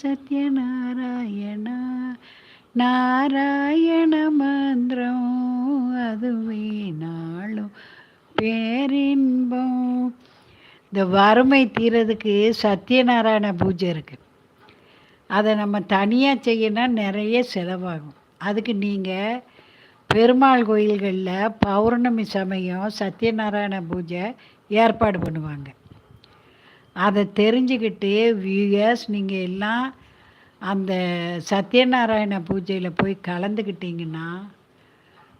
சத்யநாராயண நாராயண மந்திரம் அதுவே நாளும் பேரின்பம். இந்த வறுமை தீரதுக்கு சத்யநாராயண பூஜை இருக்குது அதை நம்ம தனியாக செய்யணும் நிறைய செலவாகும். அதுக்கு நீங்கள் பெருமாள் கோயில்களில் பௌர்ணமி சமயம் சத்யநாராயண பூஜை ஏற்பாடு பண்ணுவாங்க. அதை தெரிஞ்சுக்கிட்டு வியூயர்ஸ் நீங்கள் எல்லாம் அந்த சத்யநாராயண பூஜையில் போய் கலந்துக்கிட்டிங்கன்னா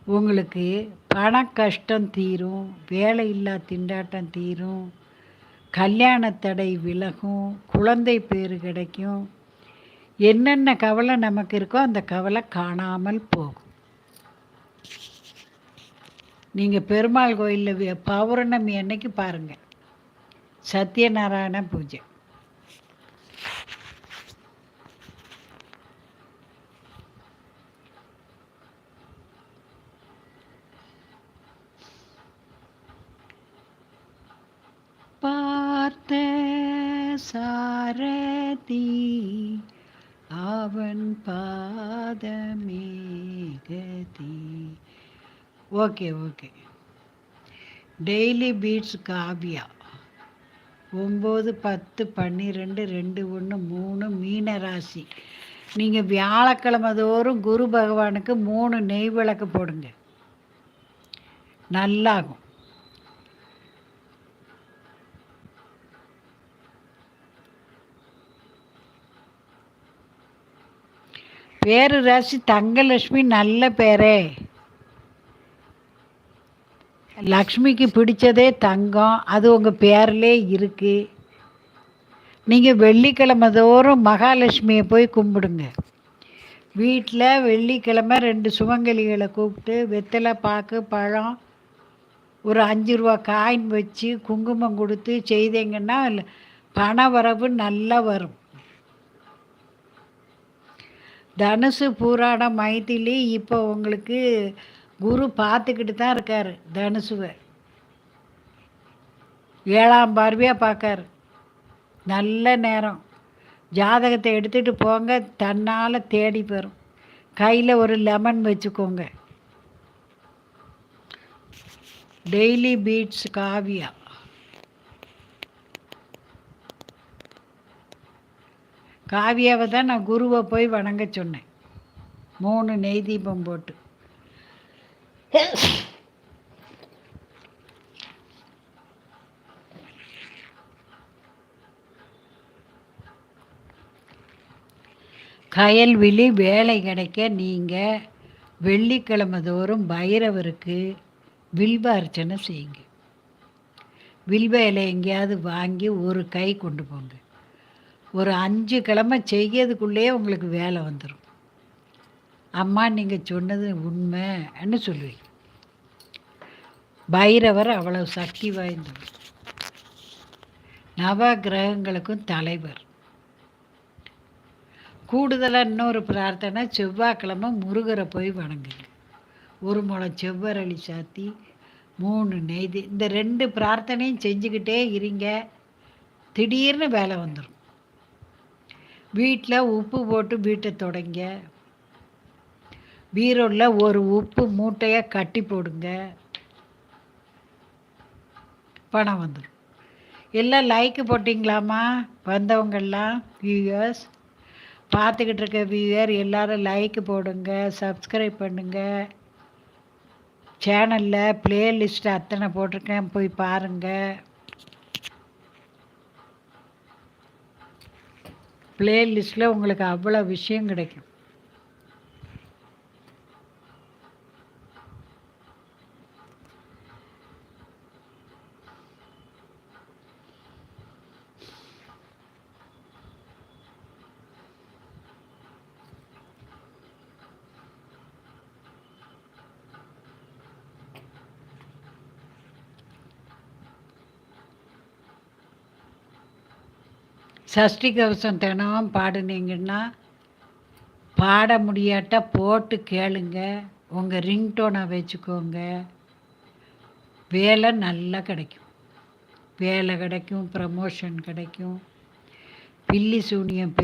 உங்களுக்கு பண கஷ்டம் தீரும் வேலை இல்லா திண்டாட்டம் தீரும் கல்யாண தடை விலகும் குழந்தை பேர் கிடைக்கும். என்னென்ன கவலை நமக்கு இருக்கோ அந்த கவலை காணாமல் போகும். நீங்கள் பெருமாள் கோயிலில் பௌர்ணமி அன்னைக்கு பாருங்கள் சத்யநாராயண பூஜை. பார்த்த சாரதி அவன் பாதமே கதி okay okay. Daily beats Kavya. ஒம்பது பத்து பன்னிரெண்டு ரெண்டு ஒன்று மூணு மீன ராசி நீங்கள் வியாழக்கிழமை தோறும் குரு பகவானுக்கு மூணு நெய் விளக்கு போடுங்க. நல்லாகும். பேரு ராசி தங்கலட்சுமி நல்ல பேரே. லக்ஷ்மிக்கு பிடிச்சதே தங்கம். அது உங்கள் பேர்லே இருக்குது நீங்கள் வெள்ளிக்கிழமை தோறும் மகாலட்சுமியை போய் கும்பிடுங்க. வீட்டில் வெள்ளிக்கிழமை ரெண்டு சுமங்கலிகளை கூப்பிட்டு வெத்தலை பாக்கு பழம் ஒரு அஞ்சு ரூபா காயின் வச்சு குங்குமம் கொடுத்து செய்தீங்கன்னா பண வரவு நல்லா வரும். தனுசு பூராடம் மைதிலி இப்போ உங்களுக்கு குரு பார்த்துக்கிட்டு தான் இருக்கார் தனுசுவை. ஏழாம் பார்வையாக பார்க்காரு. நல்ல நேரம். ஜாதகத்தை எடுத்துகிட்டு போங்க தன்னால் தேடி பெறும். கையில் ஒரு லெமன் வச்சுக்கோங்க. டெய்லி பீட்ஸ் காவியா காவியாவை தான் நான் குருவை போய் வணங்க சொன்னேன். மூணு நெய் தீபம் போட்டு. கயல்விழி வேலை கிடைக்க நீங்கள் வெள்ளிக்கிழமை தோறும் பைரவருக்கு வில்வ அர்ச்சனை செய்யுங்க. வில்வ இலை எங்கேயாவது வாங்கி ஒரு கை கொண்டு போங்க. ஒரு அஞ்சு கிழமை செய்யறதுக்குள்ளேயே உங்களுக்கு வேலை வந்துடும் அம்மா நீங்கள் சொன்னது உண்மைன்னு சொல்லுவீங்க. பைரவர் அவ்வளவு சக்தி வாய்ந்தவர். நவ கிரகங்களுக்கும் தலைவர். கூடுதலாக இன்னொரு பிரார்த்தனை செவ்வாய்க்கிழமை முருகரை போய் வணங்குங்க. ஒரு முளம் செவ்வரளி சாத்தி மூணு நெய்தி இந்த ரெண்டு பிரார்த்தனையும் செஞ்சுக்கிட்டே இருங்க. திடீர்னு வேலை வந்துடும் வீட்டில் உப்பு போட்டு வீட்டை தொடங்க. பீரோவில் ஒரு உப்பு மூட்டையை கட்டி போடுங்க. பணம் வந்துடும் எல்லாம் லைக்கு போட்டிங்களாம்மா? வந்தவங்கெல்லாம் வியூயர்ஸ் பார்த்துக்கிட்டு இருக்க வியூவர் எல்லோரும் லைக்கு போடுங்க சப்ஸ்கிரைப் பண்ணுங்கள் சேனலில் ப்ளேலிஸ்ட் அத்தனை போட்டிருக்கேன் போய் பாருங்கள் ப்ளேலிஸ்ட்டில் உங்களுக்கு அவ்வளோ விஷயம் கிடைக்கும். சஷ்டி கவசம் தினமும் பாடுனீங்கன்னா பாட முடியாட்டா போட்டு கேளுங்க. உங்கள் ரிங்டோனை வச்சுக்கோங்க. வேலை நல்லா கிடைக்கும். வேலை கிடைக்கும் ப்ரமோஷன் கிடைக்கும். பில்லி சூனியம்